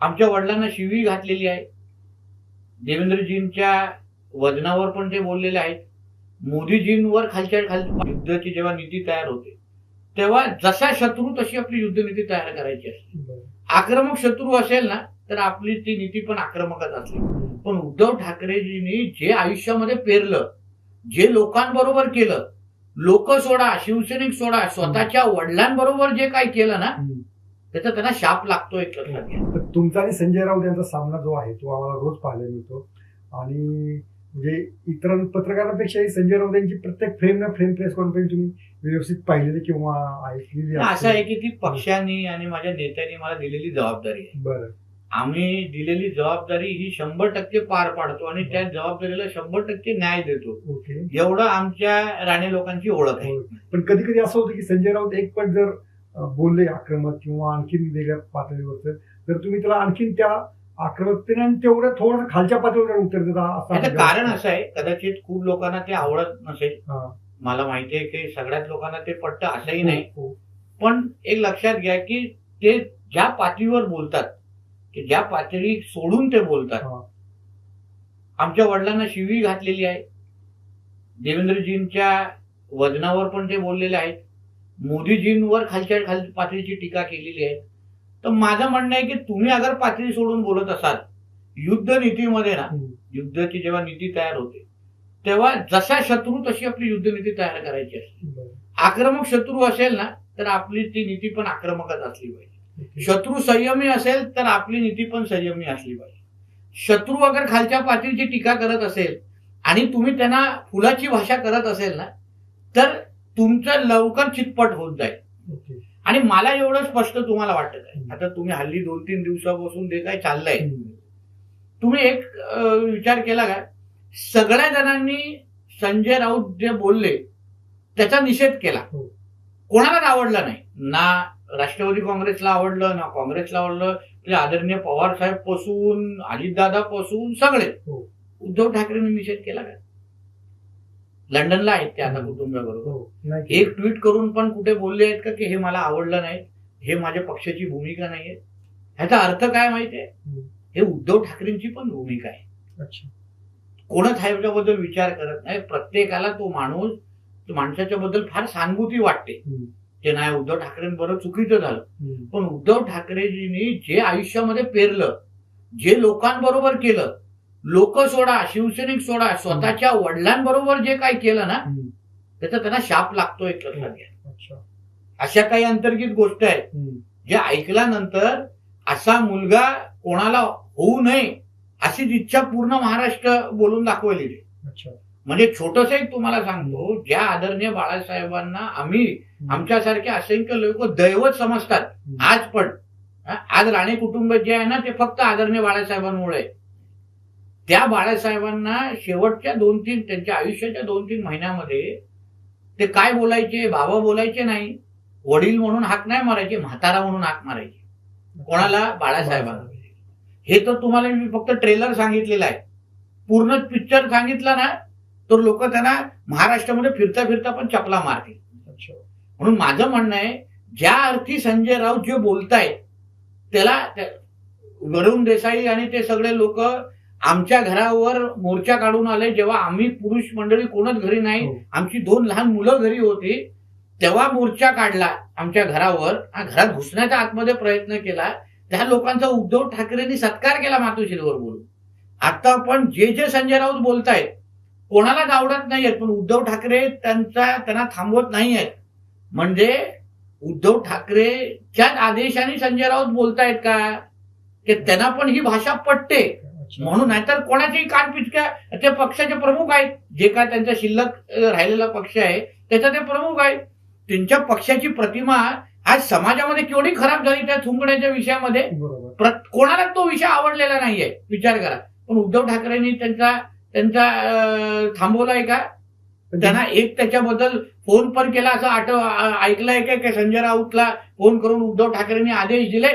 आमच्या वडिलांना शिवी घातलेली आहे. देवेंद्रजींच्या वजनावर पण ते बोललेले आहेत. मोदीजींवर खालच्या खाल युद्धाची जेव्हा नीती तयार होते तेव्हा जसा शत्रू तशी आपली युद्धनीती तयार करायची असते. आक्रमक शत्रू असेल ना तर आपली ती नीती पण आक्रमकच असली पण उद्धव ठाकरेजींनी जे आयुष्यामध्ये पेरलं जे लोकांबरोबर केलं लोक सोडा शिवसैनिक सोडा स्वतःच्या वडिलांबरोबर जे काय केलं ना त्याचा त्यांना शाप लागतो तर तुमचा आणि संजय राऊत यांचा सामना जो आहे तो आम्हाला रोज पाहायला मिळतो. आणि म्हणजे इतर पत्रकारांपेक्षाही संजय राऊत यांची प्रत्येक फ्रेम ना फ्रेम प्रेस कॉन्फरन्स तुम्ही व्यवस्थित पाहिलेली किंवा ऐकलेली असं आहे की ती पक्षांनी आणि माझ्या नेत्यांनी मला दिलेली जबाबदारी आहे. बरं. आम्ही दिलेली जबाबदारी ही शंभर टक्के पार पाडतो आणि त्या जबाबदारीला शंभर टक्के न्याय देतो. ओके. एवढं आमच्या राणे लोकांची ओळख आहे. पण कधी कधी असं होतं की संजय राऊत एक पण जर बोलले आक्रमक किंवा आणखीन वेगळ्या पातळीवरचं तर तुम्ही त्याला आणखीन त्या आक्रमकतेने तेवढं थोडं खालच्या पातळीवर उत्तर देता असं कारण असं आहे कदाचित खूप लोकांना ते आवडत नसेल. हा. मला माहिती आहे की सगळ्याच लोकांना ते पटतं असंही नाही. हो, पण एक लक्षात घ्या की ते ज्या पातळीवर बोलतात की ज्या पातळी सोडून ते बोलतात. हा. आमच्या वडिलांना शिवी घातलेली आहे. देवेंद्रजींच्या वजनावर पण ते बोललेले आहेत. मोदीजींवर खालच्या खाल पातळीची टीका केलेली आहे तर माझं म्हणणं आहे की तुम्ही अगर पातळी सोडून बोलत असाल युद्ध नीतीमध्ये ना. युद्धाची जेव्हा नीती तयार होते तेव्हा जसा शत्रू तशी आपली युद्धनीती तयार करायची असते. आक्रमक शत्रू असेल ना तर आपली ती नीती पण आक्रमकच असली पाहिजे. शत्रू संयमी असेल तर आपली नीती पण संयमी असली पाहिजे शत्रू अगर खालच्या पातळीची टीका करत असेल आणि तुम्ही त्यांना फुलाची भाषा करत असेल ना तर तुमचं लवकर चितपट होत जाईल. आणि मला एवढं स्पष्ट तुम्हाला वाटत आहे. आता तुम्ही हल्ली दोन तीन दिवसापासून जे काही चाललंय. तुम्ही एक विचार केला का? सगळ्या जणांनी संजय राऊत जे बोलले त्याचा निषेध केला. हो. कोणालाच आवडला नाही. ना राष्ट्रवादी काँग्रेसला आवडलं ना काँग्रेसला आवडलं. आदरणीय पवार साहेबपासून अजितदादा पासून सगळे. हो. उद्धव ठाकरेंनी निषेध केला का? लंडनला आहेत ते आता. कुटुंबाबरोबर हो. एक ट्विट करून पण कुठे बोलले आहेत का की हे मला आवडलं नाही हे माझ्या पक्षाची भूमिका नाहीये ह्याचा अर्थ काय माहितीये. हे उद्धव ठाकरेंची पण भूमिका आहे कोणच ह्याच्याबद्दल विचार करत नाही प्रत्येकाला तो माणूस माणसाच्या बद्दल फार सहानुभूती वाटते. ते नाही उद्धव ठाकरेंबरोबर चुकीचं झालं. पण उद्धव ठाकरेजींनी जे आयुष्यामध्ये पेरलं जे लोकांबरोबर केलं लोक सोडा शिवसैनिक सोडा स्वतःच्या वडिलांबरोबर जे काय केलं ना. त्याचा त्यांना शाप लागतो एक लक्षात घ्या अच्छा अशा काही अंतर्गत गोष्ट आहेत. जे ऐकल्यानंतर असा मुलगा कोणाला होऊ नये अशीच इच्छा पूर्ण महाराष्ट्र बोलून दाखवलेली म्हणजे छोटस एक तुम्हाला सांगतो ज्या आदरणीय बाळासाहेबांना आम्ही. आमच्यासारखे असंख्य लोक दैवत समजतात. आज पण आज राणे कुटुंब जे आहे ना ते फक्त आदरणीय बाळासाहेबांमुळे आहे. त्या बाळासाहेबांना शेवटच्या दोन तीन त्यांच्या आयुष्याच्या दोन तीन महिन्यामध्ये ते काय बोलायचे बाबा बोलायचे नाही. वडील म्हणून हाक नाही मारायचे म्हातारा म्हणून हाक मारायचे. कोणाला? बाळासाहेबांना. हे तर तुम्हाला मी फक्त ट्रेलर सांगितलेलं आहे. पूर्ण पिक्चर सांगितला ना तर लोक त्यांना महाराष्ट्रामध्ये फिरता फिरता पण चपला मारतील. म्हणून माझं म्हणणं आहे ज्या अर्थी संजय राऊत जे बोलतायत त्याला त्या- वरुण देसाई आणि ते सगळे लोक आमच्या घरावर मोर्चा काढून आले जेव्हा आम्ही पुरुष मंडळी कोणच घरी नाही हो. आमची दोन लहान मुलं घरी होती तेव्हा मोर्चा काढला आमच्या घरावर हा घरात घुसण्याचा आतमध्ये प्रयत्न केला त्या लोकांचा उद्धव ठाकरेंनी सत्कार केला मातोश्रीवर बोलून. आता पण जे जे संजय राऊत बोलतायत कोणालाच आवडत नाहीयेत पण उद्धव ठाकरे त्यांचा त्यांना थांबवत नाहीयेत. म्हणजे उद्धव ठाकरेच्याच आदेशाने संजय राऊत बोलतायत का? की त्यांना पण ही भाषा पटते. म्हणून नाहीतर कोणाचेही कान पिचक्या ते पक्षाचे प्रमुख आहेत. जे काय त्यांचा शिल्लक राहिलेला पक्ष आहे त्याचा ते प्रमुख आहेत. त्यांच्या पक्षाची प्रतिमा आज समाजामध्ये केवढी खराब झाली त्या थुंकण्याच्या विषयामध्ये? कोणाला तो विषय आवडलेला नाहीये? विचार करा. पण उद्धव ठाकरेंनी त्यांचा त्यांचा थांबवलाय का? त्यांना एक त्याच्याबद्दल फोन पण केला असं आठ ऐकलंय का? की संजय राऊतला फोन करून उद्धव ठाकरेंनी आदेश दिले